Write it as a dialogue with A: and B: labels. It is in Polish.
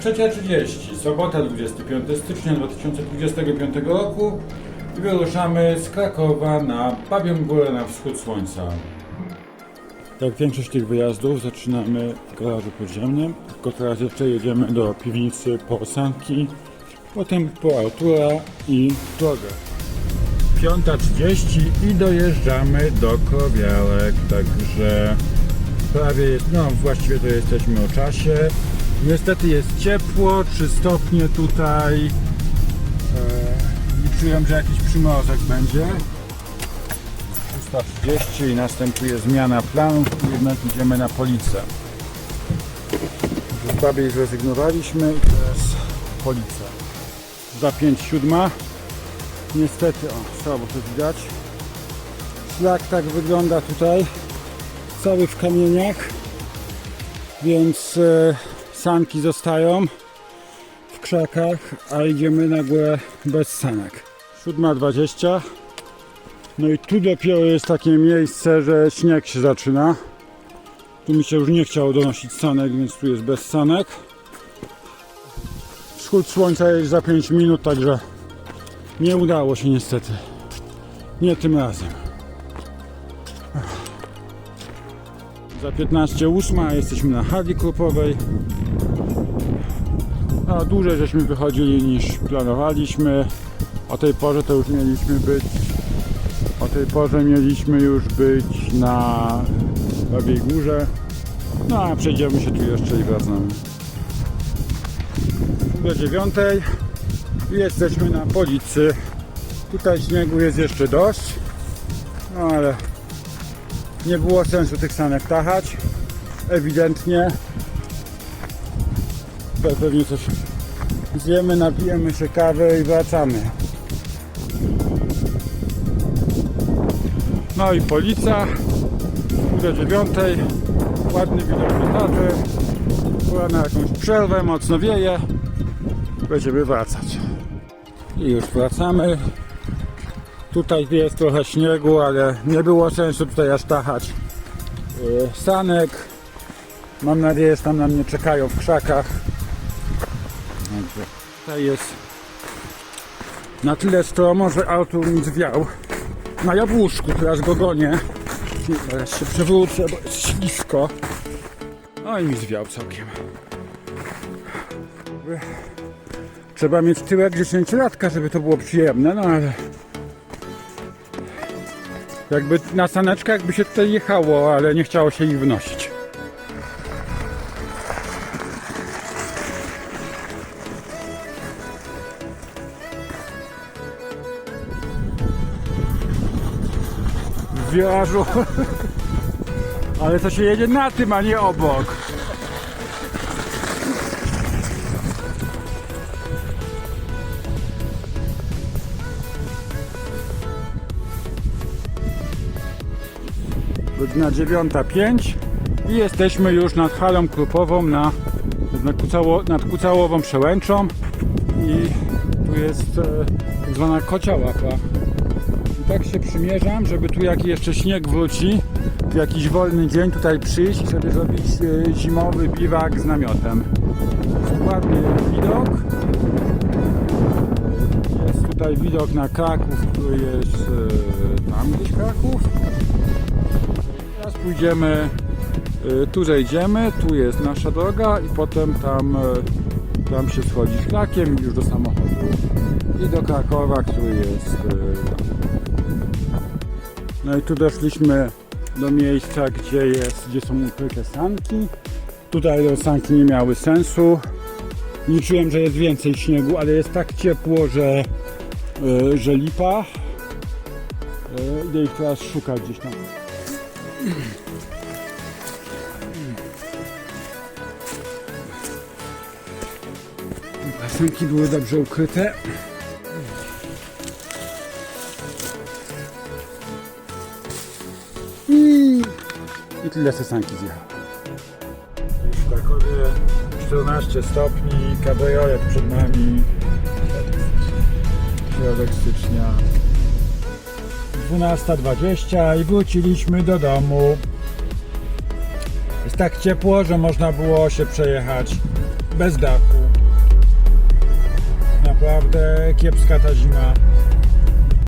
A: 3.30, sobota 25 stycznia 2025 roku i wyruszamy z Krakowa na Babią Górę na wschód słońca. Jak większość tych wyjazdów zaczynamy w garażu podziemnym, tylko teraz jeszcze jedziemy do piwnicy po potem po Artura i drogę. 5.30 i dojeżdżamy do Krowiałek, także prawie no właściwie to jesteśmy o czasie. Niestety jest ciepło, 3 stopnie tutaj. E, liczyłem, że jakiś przymrozek będzie. 330 i następuje zmiana planów jednak idziemy na policję. Z babiej zrezygnowaliśmy i teraz policja. Za 5 siódma. Niestety, o, słabo to widać. Szlak tak wygląda tutaj, cały w kamieniach, więc e, sanki zostają w krzakach, a idziemy na górę bez sanek. 7.20. No i tu dopiero jest takie miejsce, że śnieg się zaczyna. Tu mi się już nie chciało donosić sanek, więc tu jest bez sanek. Wschód słońca jest za 5 minut, także nie udało się niestety. Nie tym razem. Za 15.08 a jesteśmy na hali krupowej. A dłużej żeśmy wychodzili niż planowaliśmy. O tej porze to już mieliśmy być. O tej porze mieliśmy już być na Babiej Górze. No a przejdziemy się tu jeszcze i wracamy. Do dziewiątej jesteśmy na policy. Tutaj śniegu jest jeszcze dość, no ale nie było sensu tych sanek tachać. Ewidentnie. Pe- Pewnie coś zjemy, napijemy się kawy i wracamy. No i policja. Do dziewiątej. Ładny widok chaty. Pora na jakąś przerwę, mocno wieje. Będziemy wracać. I już wracamy. Tutaj jest trochę śniegu, ale nie było sensu tutaj aż tachać yy, sanek. Mam nadzieję, że tam na mnie czekają w krzakach. Także tutaj jest na tyle stromo, że Artur mi zwiał na jabłuszku, teraz go gonię. Teraz się przewrócę, bo jest ślisko. No i mi zwiał całkiem. Trzeba mieć tyłek 10-latka, żeby to było przyjemne, no ale... Jakby na saneczkach jakby się tutaj jechało, ale nie chciało się ich wnosić. W wirażu. Ale to się jedzie na tym, a nie obok. Godzina 9.05 i jesteśmy już nad halą krupową na, nad, Kucało, nad Kucałową Przełęczą i tu jest e, tak zwana kocia łapa. I tak się przymierzam, żeby tu jak jeszcze śnieg wróci, w jakiś wolny dzień tutaj przyjść i sobie zrobić e, zimowy biwak z namiotem. Ładny widok. Jest tutaj widok na Kraków, który jest e, tam gdzieś Kraków. Pójdziemy, y, tu zejdziemy, tu jest nasza droga i potem tam, y, tam się schodzi szlakiem już do samochodu i do Krakowa, który jest y. No i tu doszliśmy do miejsca, gdzie jest, gdzie są ukryte sanki. Tutaj sanki nie miały sensu. Liczyłem, że jest więcej śniegu, ale jest tak ciepło, że, że lipa. Idę ich teraz szukać gdzieś tam. Pasenki były dobrze ukryte. I, i tyle sesanki zjechały. Już w Krakowie 14 stopni, kabriolet przed nami. Środek stycznia. 12.20 i wróciliśmy do domu. Jest tak ciepło, że można było się przejechać bez dachu. Naprawdę kiepska ta zima.